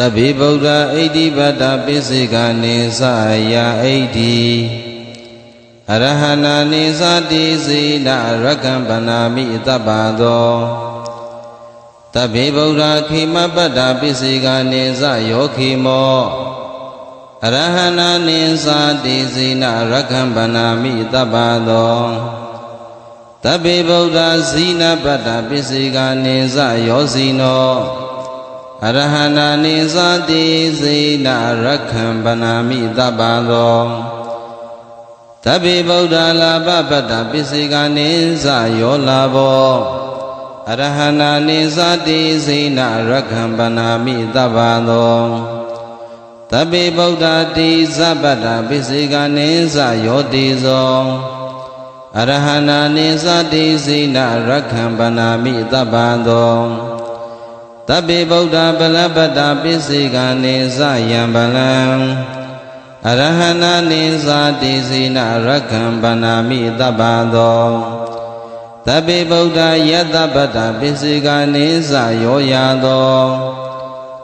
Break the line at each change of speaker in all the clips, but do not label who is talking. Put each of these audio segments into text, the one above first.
တဗ္ဗေဗုဒ္ဓအိဋ္ဌိပတ္တပိစိကနေသယာအိဋ္ဌိအရဟနာနေသတိစေနရကံဗနာမိတပ္ပသောတဗ္ဗေဗုဒ္ဓခိမပတ္တပိစိကနေသယောခိမောအရဟနာနေသတိစေနရကံဗနာမိတပ္ပသောတဗ္ဗေဗုဒ္ဓဇိနပတ္တပိစိကနေသယောဇိနော အရဟနာနေသတိစေနရကံဗနာမိတပ္ပသောတဗ္ဗေဗုဒ္ဓလာဘပတ္တပိစိကနေသယောလာဘောအရဟနာနေသတိစေနရကံဗနာမိတပ္ပသောတဗ္ဗေဗုဒ္ဓတိသဗ္ဗတ္တပိစိကနေသယောတိဇောအရဟနာနေသတိစေနရကံဗနာမိတပ္ပသော တဗ္ဗေဗုဒ္ဓဗလပတ္တပိစိကနေသယံဗလံအရဟနာနေသတိစေနရကံဗနာမိတပ္ပသောတဗ္ဗေဗုဒ္ဓယတ္တပတ္တပိစိကနေသယောယာသော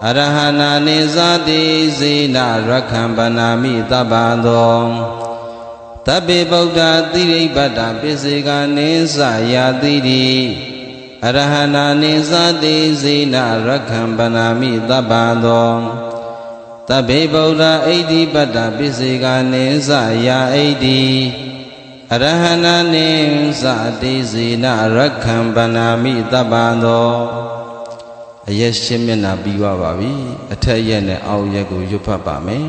အရဟနာနေသတိစေနရကံဗနာမိတပ္ပသောတဗ္ဗေဗုဒ္ဓတိရိပတ္တပိစိကနေသယာတိတိ အရဟနာနေသတိစေနရကံဗနာမိတပ္ပသောတဗ္ဗေဗုဒ္ဓအိဋ္ဌိပတ္တပိစိကနေသယာအိဋ္ဌိအရဟနာနေသတိစေနရကံဗနာမိတပ္ပသောအရက်ရှင်းမျက်နှာပြီးသွားပါပြီအထက်ရက်နဲ့အောက်ရက်ကိုရွတ်ဖတ်ပါမယ်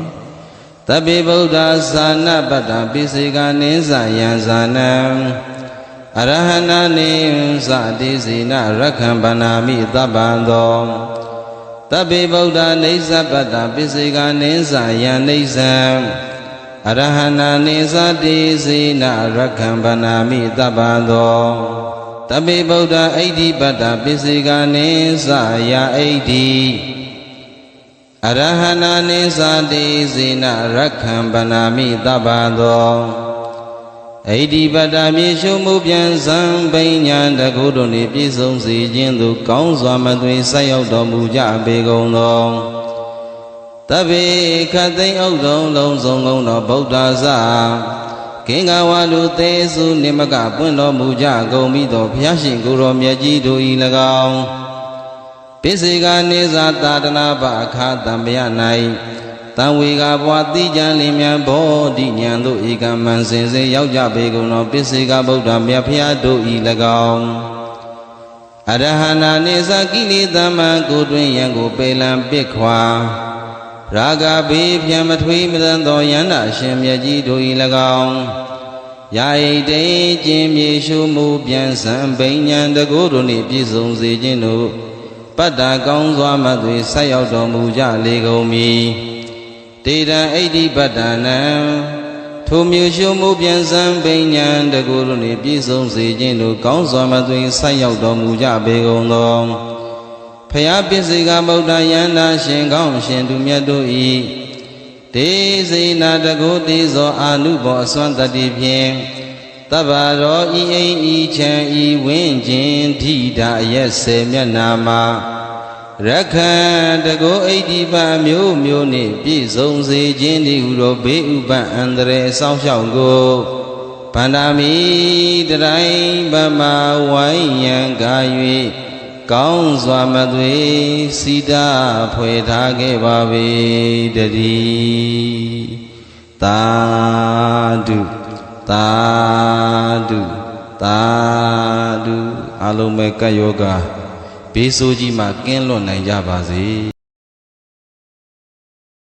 တဗ္ဗေဗုဒ္ဓသာနပတ္တပိစိကနေသယံဇာနံ အရဟနာနေသတိစေနရကံဗနာမိတပ္ပသောတဗ္ဗေဗုဒ္ဓနေသပတ္တပိစိကနေသယံနေသံအရဟနာနေသတိစေနရကံဗနာမိတပ္ပသောတဗ္ဗေဗုဒ္ဓအိဋ္ဌိပတ္တပိစိကနေသယာအိဋ္ဌိအရဟနာနေသတိစေနရကံဗနာမိတပ္ပသော ဣတိပတ္တမြေရှုမှုပြန်စံပိညာတကုတို့နှင့်ပြည့်စုံစေခြင်းသို့ကောင်းစွာမသွေဆက်ရောက်တော်မူကြပေကုန်သောတဗ္ဗေခတ်သိမ့်ဥဒ္ဒုံလုံးစုံကုန်သောဗုဒ္ဓဇာကင်္ဂဝါလူသေးစုနိမကပွင့်တော်မူကြကုန်ပြီးသောဘုရားရှင်ကိုယ်တော်မြတ်ကြီးတို့၏၎င်းပိစေကနေသာတာတနာပအခါတံမယ၌ တံဝေကဘွာတိကြံလင်မြန်ဘောဓိဉာဏ်တို့ဧကမံစင်စေရောက်ကြပေကုန်သောပိစေကဗုဒ္ဓမြတ်ဖျားတို့ဤ၎င်းအရဟနာနေသကိလေသာမံကိုတွင်ယံကိုပေလံပစ်ခွာရာဂဘေးပြန်မထွေးမတန်သောယန္တာရှင်မြတ်ကြီးတို့ဤ၎င်းယာဣတိကျင်မြေရှုမှုပြန်စံဘိညာတကိုးတို့နှင့်ပြည့်စုံစေခြင်းတို့ပတ္တာကောင်းစွာမှသွေဆက်ရောက်တော်မူကြလေကုန်မည် တေတံဣတိပတ္တနံထိုမျိုးရှုမှုပြန်စံပညာတကူတို့နှင့်ပြည့်စုံစေခြင်းတို့ကောင်းစွာမသွေဆက်ရောက်တော်မူကြပေကုန်သောဖျားပစ္စေကဗုဒ္ဓယန္တာရှင်ကောင်းရှင်သူမြတ်တို့ဤဒေဇိနာတကူတိဇောအာနုဘောအစွမ်းတတိဖြင့်တဗ္ဗရောဤအိမ်ဤချံဤဝင်းခြင်းဓိတာအရက်စေမျက်နာမှာ ရခန္တကိုဣတိပမျိုးမျိုးနှင့်ပြည့်စုံစေခြင်းဒီဟုသောဘေးဥပအန္တရာယ်စောင့်ရှောက်ကိုဗန္ဒာမိတတိုင်းဗမာဝိုင်းရန်ကာ၍ကောင်းစွာမသွေစီတာဖွယ်ထားခဲ့ပါ၏တည်းသာဓုသာဓုသာဓုအလုံးမဲ့ကတ်ယောဂ ဘေးဆိုးကြီးမှကင်းလွတ်နိုင်ကြပါစေ